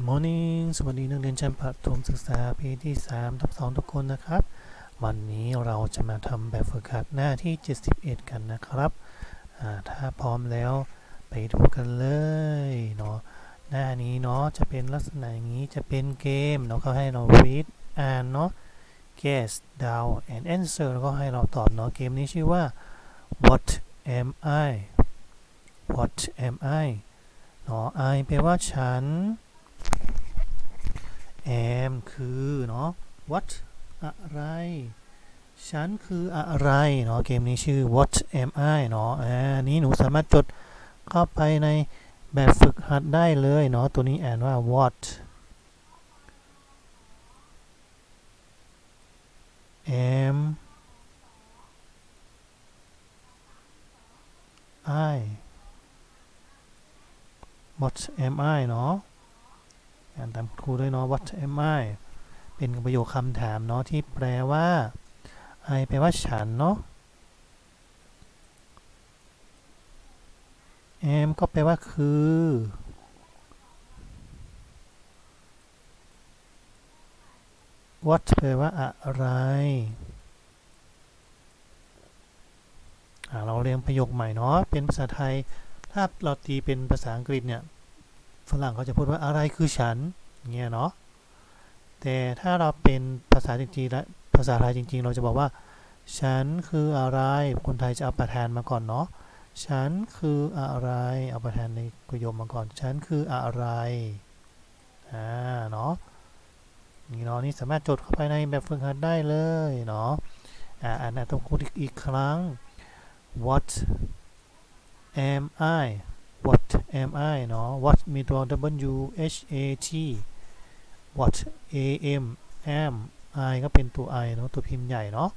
Good morning สวัสดีนักเรียนชั้นประถมศึกษาปีที่3ทับ2ทุกคนนะครับ วันนี้เราจะมาทำแบบฝึกหัดหน้าที่ 71 กันนะครับถ้าพร้อมแล้วไปดูกันเลยเนาะหน้านี้เนาะจะเป็นลักษณะอย่างนี้จะเป็นเกมเนาะเขาให้เรา read อ่านเนาะ guess ddao and answer แล้วก็ให้เราตอบเนาะเกมนี้ชื่อว่า what am I what am I เนาะ I แปลว่าฉัน am คือ เนาะ what อะไร ฉันคืออะไร เนาะ เกมนี้ชื่อ what am I เนาะอ่านี้หนูสามารถจดเข้าไปในแบบฝึกหัดได้เลย เนาะ ตัวนี้อ่านว่า what am I what am I เนาะ อ่านตามครูด้วยเนาะ what am I เป็นประโยคคำถามเนาะที่แปลว่า I แปลว่าฉันเนาะ am ก็แปลว่าคือ what แปลว่าอะไรเราเรียนประโยคใหม่เนาะ เป็นภาษาไทย ถ้าเราตีเป็นภาษาอังกฤษเนี่ย ฝรั่งเขาจะพูดว่าอะไรคือฉันเงี้ยเนาะแต่ถ้าเราเป็นภาษาจริงๆและภาษาไทยจริง ๆ เราจะบอกว่า ฉันคืออะไรคนไทยจะเอาประธานมาก่อนเนาะฉันคืออะไรเอาประธานในประโยคมาก่อน ฉันคืออะไรอ่าเนาะนี่เนาะนี่สามารถจดเข้าไปในแบบฝึกหัดได้เลยเนาะอ่าอ่านต้องพูดอีกครั้ง what am I what am I เนาะ what มีตัว W H A T what A M am I ก็เป็นตัว I เนาะตัวพิมพ์ใหญ่เนาะ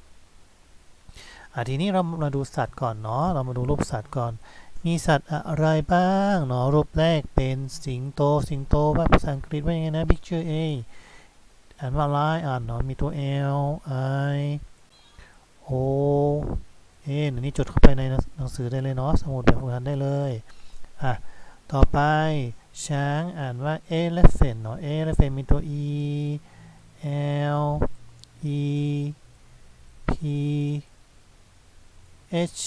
อะทีนี้เรามาดูสัตว์ก่อนเนาะเรามาดูรูปสัตว์ก่อน มีสัตว์อะไรบ้างเนาะรูปแรกเป็นสิงโตสิงโตว่าภาษาอังกฤษว่ายังไงนะ picture A อ่านว่า lion อ่านเนาะมีตัว L I O N อันนี้จดเข้าไปในหนังสือได้เลยเนาะสมุดแบบฝึกหัดได้เลยอะ ต่อไปช้างอ่านว่า elephant เนาะ elephant มีตัว e l e p h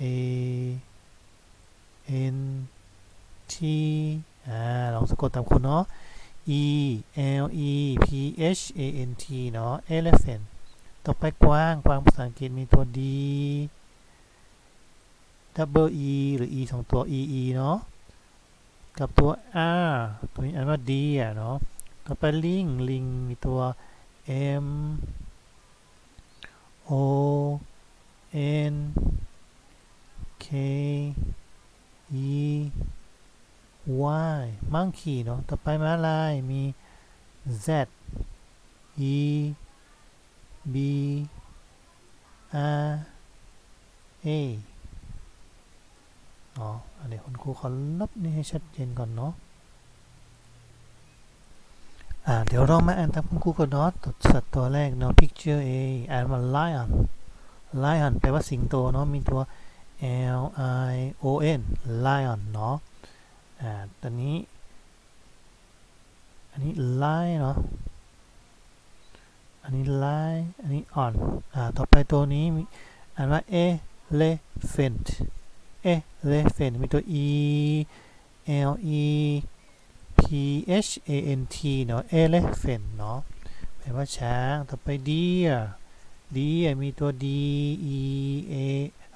a n t อ่าลองสะกดตามคุณเนาะ e l e p h a n t เนาะ elephant ต่อไปกว้างกวางภาษาอังกฤษมีตัว d double e หรือ e สองตัว e e เนาะกับตัว r ตัวนี้อ่านว่า d อะเนาะต่อไปลิงลิงมีตัว m o n k e y monkey เนาะต่อไปม้าลายมี z e b r a เนาะอันนี้คุณครูขอลบนี่ให้ชัดเจนก่อนเนาะอ่าเดี๋ยวเรามาอ่านตามคุณครูก่อนเนาะตัวสัตว์ตัวแรกเนาะ picture A อ่านว่า lion lion แปลว่าสิงโตเนาะมีตัว L I O N lion เนาะอ่าตอนนี้ อันนี้ lion เนาะอันนี้ lion อันนี้ on อ่าต่อไปตัวนี้มีอ่านว่า elephant elephant มีตัว e l e p h a n t เนาะ elephant เนาะแปลว่าช้าง ต่อไป deer deer มีตัว d e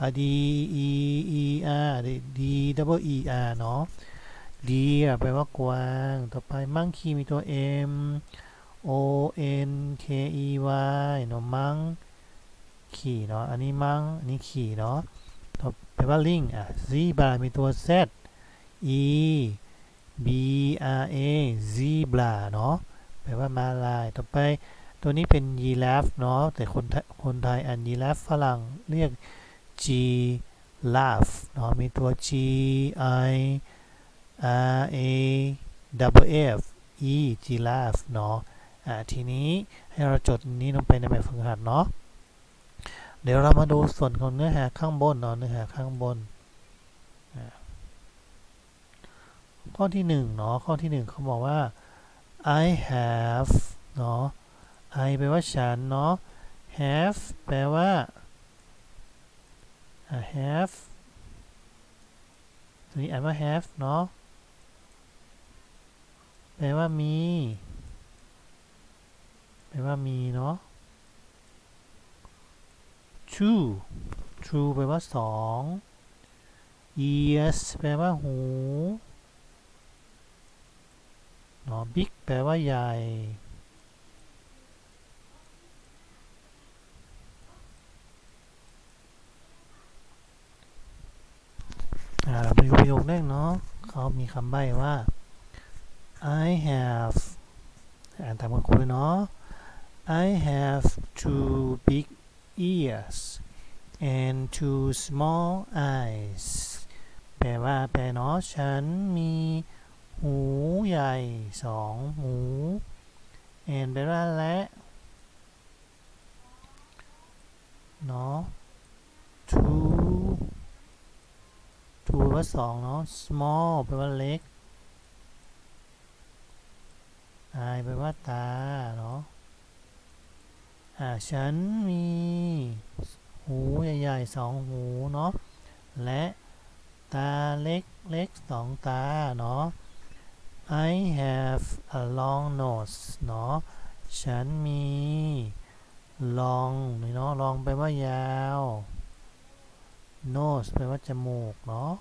a d e e r d double e r เนาะ deer แปลว่ากวาง ต่อไป monkey มีตัว m o n k e y เนาะ monk ขี่เนาะ อันนี้มังอันนี้ขี่เนาะ ต่อไปว่าลิงอะ zebra มีตัว z e b r a zebra เนาะแปลว่ามาลาย ต่อไปตัวนี้เป็น giraffe เนาะแต่คนไทยคนไทยอ่าน giraffe ฝรั่งเรียก g laugh เนาะมีตัว g i r a w f e giraffe เนาะอ่าทีนี้ให้เราจดนี้ลงไปในแบบฝึกหัดเนาะ เดี๋ยวเรามาดูส่วนของเนื้อหาข้างบนเนาะเนื้อหาข้างบน ข้อที่หนึ่งเนาะข้อที่หนึ่งเขาบอกว่า I have เนาะ I แปลว่าฉันเนาะ have แปลว่าอ่า have ตัวนี้อ่านว่า have เนาะแปลว่ามี แปลว่ามีเนาะ true true แปลว่าสอง ears แปลว่าหูเนาะ big แปลว่าใหญ่อ่าเราไปดูประโยคแรกเนาะเขามีคำใบ้ว่า I have อ่านตามคุณครูเลยเนาะ I have two big ears and two small eyes แปลว่าแปลเนาะฉันมีหูใหญ่สองหู and แปลว่าและเนาะ two two แปลว่าสองเนาะ small แปลว่าเล็ก eye แปลว่าตาเนาะ ฉันมีหูใหญ่ๆสองหูเนาะและตาเล็กเล็กสองตาเนาะ I have a long nose เนาะฉันมี long เนาะ long แปลว่ายาว nose แปลว่าจมูกเนาะ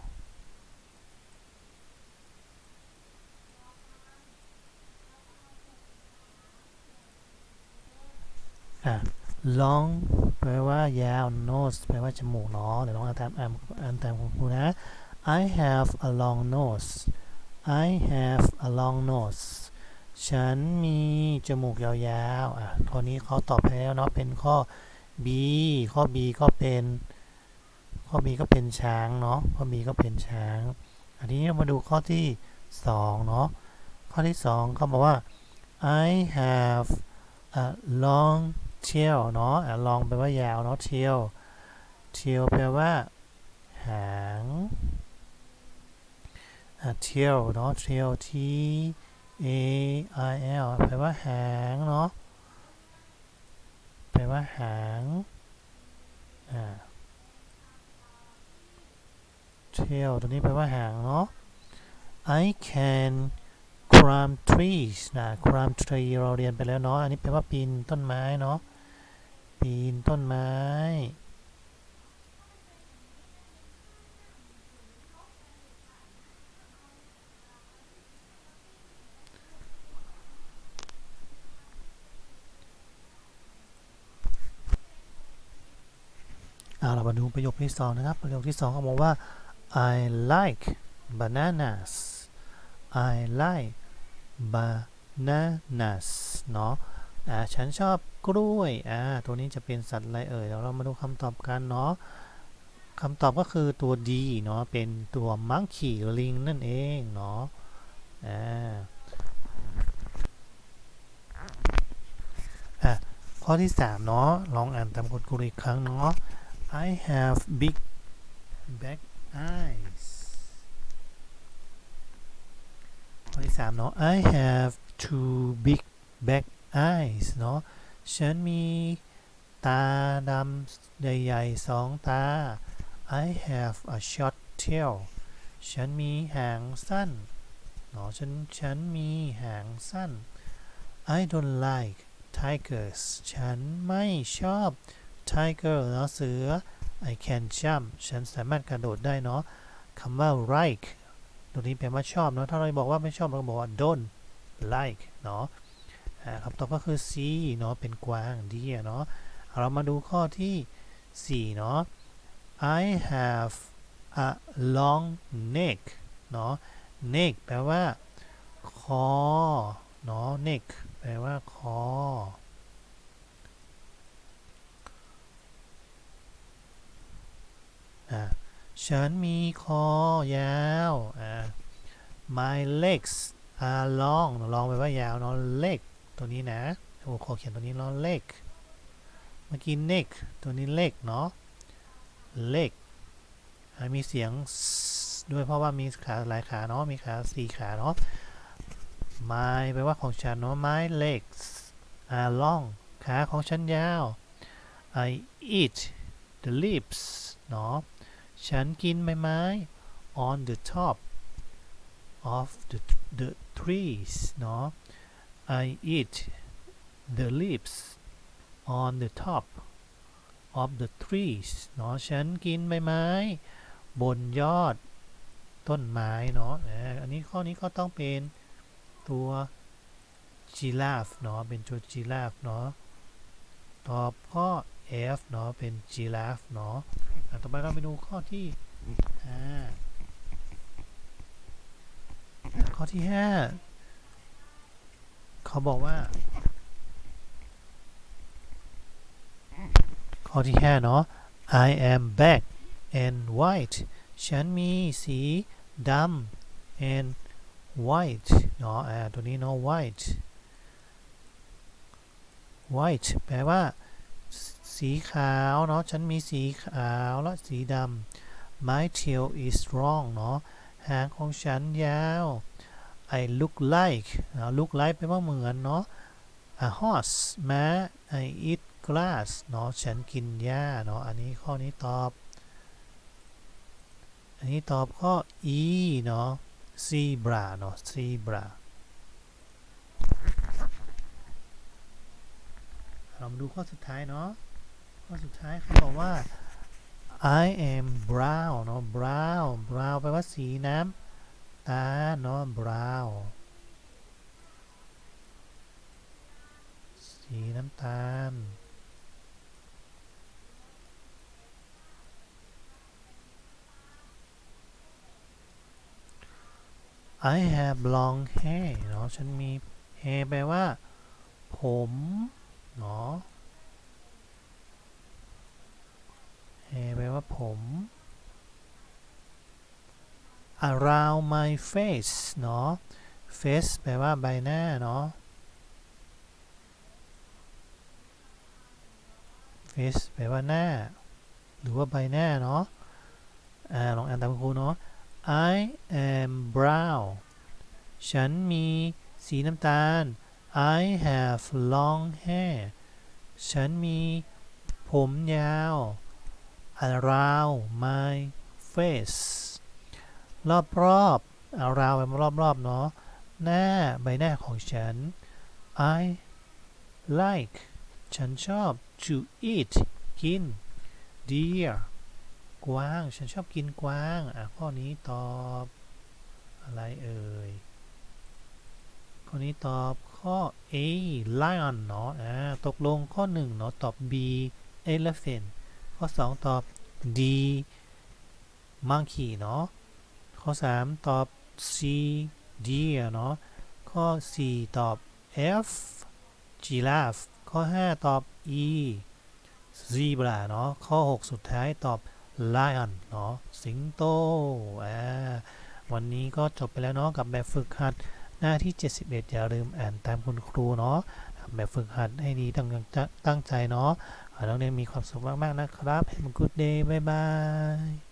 long แปลว่ายาว nose แปลว่าจมูกเนาะเดี๋ยวลองอ่านตามอ่านอ่านตามครูนะ I have a long nose I have a long nose ฉันมีจมูกยาวๆ อะข้อนี้เขาตอบไปแล้วเนาะ เป็นข้อ B ข้อ B ก็เป็น ข้อ B ก็เป็นช้างเนาะ ข้อ B ก็เป็นช้าง อันนี้เรามาดูข้อที่ 2 เนาะ ข้อที่2เขาบอกว่า I have a long tail เนาะลอะ long แปลว่ายาวเนาะ tail tail แปลว่า หางอะ tail เนาะ tail t a i l แปลว่าหางเนาะแปลว่าหางอ่า tail ตัวนี้แปลว่าหางเนาะ I can climb trees นะ climb tree เราเรียนไปแล้วเนาะ อันนี้แปลว่าปีนต้นไม้เนาะ ปีนต้นไม้ เอาเรามาดูประโยคที่สองนะครับ ประโยคที่สองเขาบอกว่า I like bananas I like bananas เนาะ อ่าฉันชอบกล้วยอ่าตัวนี้จะเป็นสัตว์อะไรเอ่ยเดี๋ยวเรามาดูคำตอบกันเนาะคำตอบก็คือตัว D เนาะเป็นตัว monkey ลิงนั่นเองเนาะอ่าอะข้อที่ 3 เนาะลองอ่านตามคุณครูอีกครั้งเนาะ I have big black eyes ข้อที่3เนาะ I have two big black eyes เนาะฉันมีตาดำใหญ่ๆสองตา I have a short tail ฉันมีหางสั้นเนาะฉันฉันมีหางสั้น I don't like tigers ฉันไม่ชอบ tiger เนาะเสือ I can jump ฉันสามารถกระโดดได้เนาะคำว่า like ตัวนี้แปลว่าชอบเนาะถ้าเราบอกว่าไม่ชอบเราก็บอกว่า don't like เนาะ คำตอบก็คือ C เนาะเป็นกวางดีเนาะเรามาดูข้อที่ 4 เนาะ I have a long neck เนาะ neck แปลว่า คอ เนาะ neck แปลว่า คออ่าฉันมีคอยาวอ่า my legs are long long แปลว่ายาวเนาะ leg ตัวนี้นะโอ้ขอเขียนตัวนี้เนาะ leg เมื่อกี้ neck ตัวนี้ leg เนาะ leg อ่ามีเสียงด้วยเพราะว่ามีขาหลายขาเนาะมีขาสี่ขาเนาะ my แปลว่าของฉันเนาะ my legs are long ขาของฉันยาว I eat the leaves เนาะฉันกินใบไม้ on the top of the the trees เนาะ I eat the leaves on the top of the trees เนาะฉันกินใบไม้ บนยอดต้นไม้เนาะอันนี้ข้อนี้ก็ต้องเป็นตัว giraffe เนาะเป็นตัว giraffe เนาะตอบข้อ F เนาะเป็น giraffe เนาะอะต่อไปเราไปดูข้อที่5ข้อที่ 5 เขาบอกว่า ข้อที่ 5 เนาะ I am black and white ฉันมีสีดำ and white เนาะอ่าตัวนี้เนาะ white white แปลว่า สีขาวเนาะ ฉันมีสีขาวและสีดำ my tail is long เนาะ หางของฉันยาว I look like เนาะ look like แปลว่าเหมือนเนาะ a horse ม้า I eat grass เนาะฉันกินหญ้าเนาะอันนี้ข้อนี้ตอบ อันนี้ตอบข้อ E เนาะ zebra เนาะ zebra เรามาดูข้อสุดท้ายเนาะข้อสุดท้ายเขาบอกว่า I am brown เนาะ brown brown แปลว่าสีน้ำ ตาลเนาะ brown สีน้ำตาล I have long hair เนาะฉันมี hair แปลว่า ผมเนาะ hair แปลว่าผม around my face เนาะ face แปลว่าใบหน้าเนาะ face แปลว่าหน้า หรือว่าใบหน้าเนาะอ่าลองอ่านตามครูเนาะ I am brown ฉันมีสีน้ำตาล I have long hair ฉันมีผมยาว around my face รอบรอบ around เป็นรอบรอบๆเนาะหน้าใบหน้าของฉัน I like ฉันชอบ to eat กิน deer กวาง ฉันชอบกินกวาง อะ ข้อนี้ตอบ อะไรเอ่ย ข้อนี้ตอบข้อ A lion เนาะ อ่า ตกลงข้อ 1 เนาะ ตอบ B elephant ข้อ 2 ตอบ D monkey เนาะ ข้อ 3 ตอบ C D เนาะข้อ 4 ตอบ F giraffe ข้อ 5 ตอบ E zebra เนาะข้อ 6 สุดท้ายตอบ lion เนาะสิงโตอ่าวันนี้ก็จบไปแล้วเนาะกับแบบฝึกหัดหน้าที่ 71 อย่าลืมอ่านตามคุณครูเนาะแบบฝึกหัดให้ดีตั้งตั้งใจเนาะขอให้นักเรียนมีความสุขมาก ๆ นะครับ Have a good day บ๊ายบาย